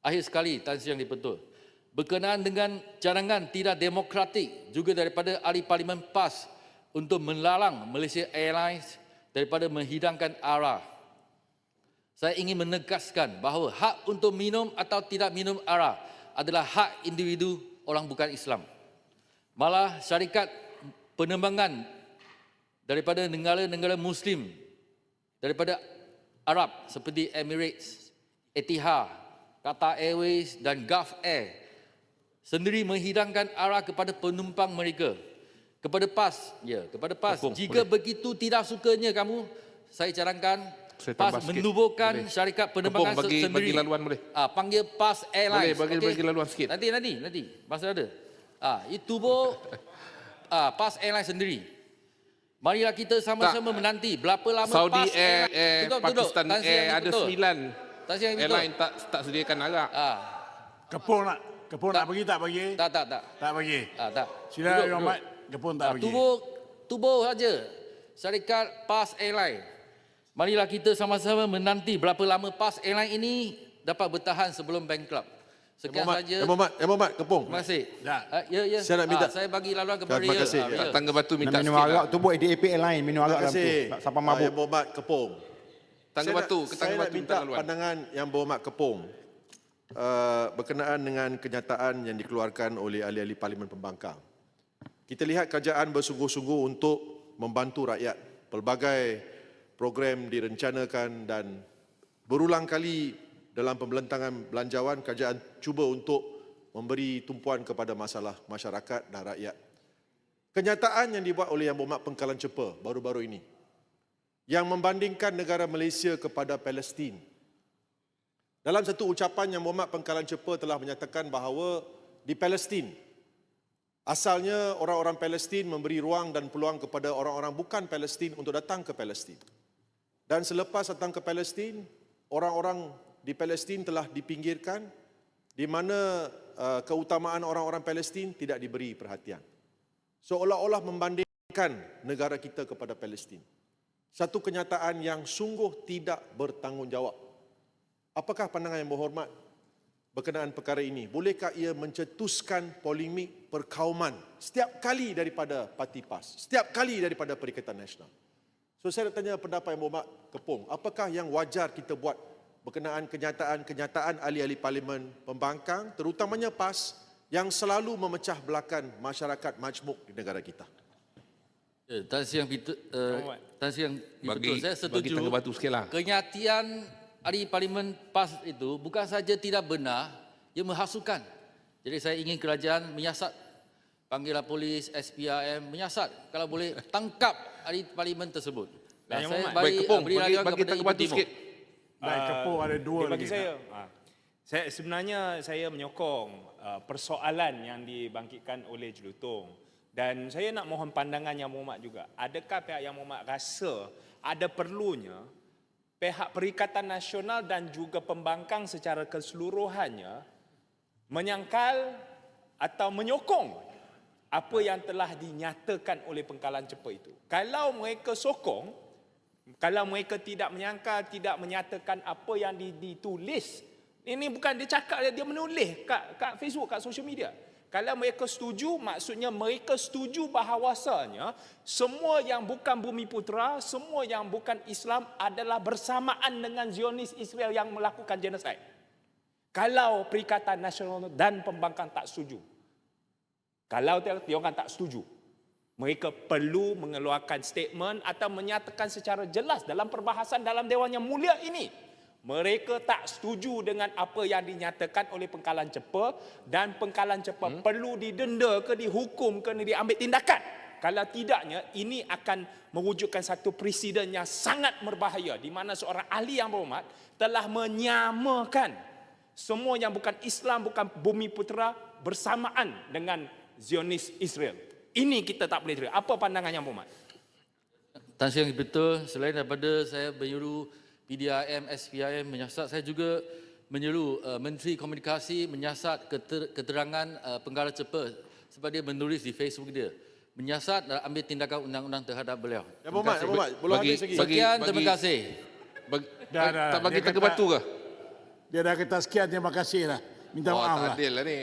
Akhir sekali, Tan Sri Yang Dipertul. Berkenaan dengan cadangan tidak demokratik juga daripada ahli Parlimen PAS untuk melalang Malaysia Airlines daripada menghidangkan arah. Saya ingin menegaskan bahawa hak untuk minum atau tidak minum arah adalah hak individu orang bukan Islam. Malah syarikat penerbangan daripada negara-negara Muslim daripada Arab seperti Emirates, Etihad, Qatar Airways dan Gulf Air sendiri menghidangkan arah kepada penumpang mereka. Kepada PAS, ya, kepada PAS. Tepung, Jika begitu tidak sukanya kamu, saya cadangkan Saya PAS menubuhkan Boleh. syarikat Kepung penerbangan bagi, sendiri. bagi laluan boleh. Ah, panggil PAS Airlines. Boleh, bagi, okey? bagi laluan sikit. Nanti, nanti, nanti. Masa ada. Ah, itu tubuh ah, PAS Airlines sendiri. Marilah kita sama-sama menanti berapa lama Saudi PAS Air, Air duduk. Pakistan Air ada betul. sembilan Tan Sri Yang betul. airline tak tak sediakan arak. Ah, Kepung nak Kepung Tak. nak bagi tak bagi? tak, tak, tak. Tak bagi. Ah, tak. Sila Duduk, Yang duduk. Mat, Kepung tak Ah, bagi. tubuh tubuh saja syarikat PAS Airline. Marilah kita sama-sama menanti berapa lama PAS Airline ini dapat bertahan sebelum bankrupt. Sekian Muhammad, saja. eh, Muhammad, eh, Muhammad, kepung. Terima kasih. Ya. Ah, ya, ya. Saya nak minta- Ah, saya bagi laluan kepada Terima Ria. kasih. Ah, Ria. Tangga batu minta minum arak lah. tu buat ADAP lain minum arak Terima dalam tu. kasih. Tak Sampai mabuk. Yang berhormat kepung. Tangga Saya batu, nak- ke Saya tangga nak batu minta minta laluan. pandangan yang berhormat kepung. Uh, berkenaan dengan kenyataan yang dikeluarkan oleh ahli-ahli Parlimen Pembangkang. Kita lihat kerajaan bersungguh-sungguh untuk membantu rakyat. Pelbagai program direncanakan dan berulang kali dalam pembelentangan belanjawan kerajaan cuba untuk memberi tumpuan kepada masalah masyarakat dan rakyat. Kenyataan yang dibuat oleh Yang Berhormat Pengkalan Cepa baru-baru ini yang membandingkan negara Malaysia kepada Palestin. Dalam satu ucapan Yang Berhormat Pengkalan Cepa telah menyatakan bahawa di Palestin asalnya orang-orang Palestin memberi ruang dan peluang kepada orang-orang bukan Palestin untuk datang ke Palestin. Dan selepas datang ke Palestin, orang-orang di Palestin telah dipinggirkan di mana uh, keutamaan orang-orang Palestin tidak diberi perhatian. Seolah-olah membandingkan negara kita kepada Palestin. Satu kenyataan yang sungguh tidak bertanggungjawab. Apakah pandangan yang berhormat berkenaan perkara ini? Bolehkah ia mencetuskan polemik perkauman setiap kali daripada Parti PAS, setiap kali daripada Perikatan Nasional? So saya nak tanya pendapat yang berhormat Kepung, apakah yang wajar kita buat berkenaan kenyataan-kenyataan ahli-ahli parlimen pembangkang, terutamanya PAS, yang selalu memecah belakan masyarakat majmuk di negara kita? Ya, Tan Sri Yang betul, uh, Tan Sri Yang Bagi betul. Saya bagi setuju. tangga batu sikit lah. Kenyataan ahli parlimen PAS itu bukan saja tidak benar, ia menghasukan. Jadi saya ingin kerajaan menyiasat panggillah polis, SPRM menyiasat kalau boleh tangkap ahli parlimen tersebut. Dan Nah, saya Muhammad, bagi, Baik kepung, beri bagi bagi tangga Ibu batu sikit. Dan Kepung ada dua Okay, lagi. bagi saya, ah, saya sebenarnya saya menyokong uh, persoalan yang dibangkitkan oleh Jelutong dan saya nak mohon pandangan yang Muhammad juga. Adakah pihak yang Muhammad rasa ada perlunya pihak Perikatan Nasional dan juga pembangkang secara keseluruhannya menyangkal atau menyokong apa yang telah dinyatakan oleh pengkalan cepa itu. Kalau mereka sokong, kalau mereka tidak menyangkal, tidak menyatakan apa yang di- ditulis, ini bukan dia cakap, dia menulis kat, kat Facebook, kat social media. Kalau mereka setuju, maksudnya mereka setuju bahawasanya semua yang bukan bumi putera, semua yang bukan Islam adalah bersamaan dengan Zionis Israel yang melakukan genosid. Kalau Perikatan Nasional dan pembangkang tak setuju, kalau orang tak setuju, mereka perlu mengeluarkan statement atau menyatakan secara jelas dalam perbahasan dalam Dewan Yang Mulia ini. Mereka tak setuju dengan apa yang dinyatakan oleh pengkalan cepa dan pengkalan cepa hmm? perlu didenda ke dihukum ke diambil tindakan. Kalau tidaknya ini akan mewujudkan satu presiden yang sangat berbahaya di mana seorang ahli yang berhormat telah menyamakan semua yang bukan Islam, bukan bumi putera bersamaan dengan Zionis Israel. Ini kita tak boleh terima. Apa pandangan yang berhormat? Tan Sri Yang betul, selain daripada saya menyuruh PDRM, SPRM menyiasat, saya juga menyuruh uh, Menteri Komunikasi menyiasat keter, keterangan uh, penggara cepa sebab dia menulis di Facebook dia. Menyiasat dan ambil tindakan undang-undang terhadap beliau. Yang berhormat, yang berhormat, belum Bagi- habis lagi. bagi- Sekian, terima kasih. Bagi, Dah, dah, tak bagi tangga batu ke? Dia dah kata sekian, terima kasih lah. Minta Oh, maaf tak lah. adil lah ni.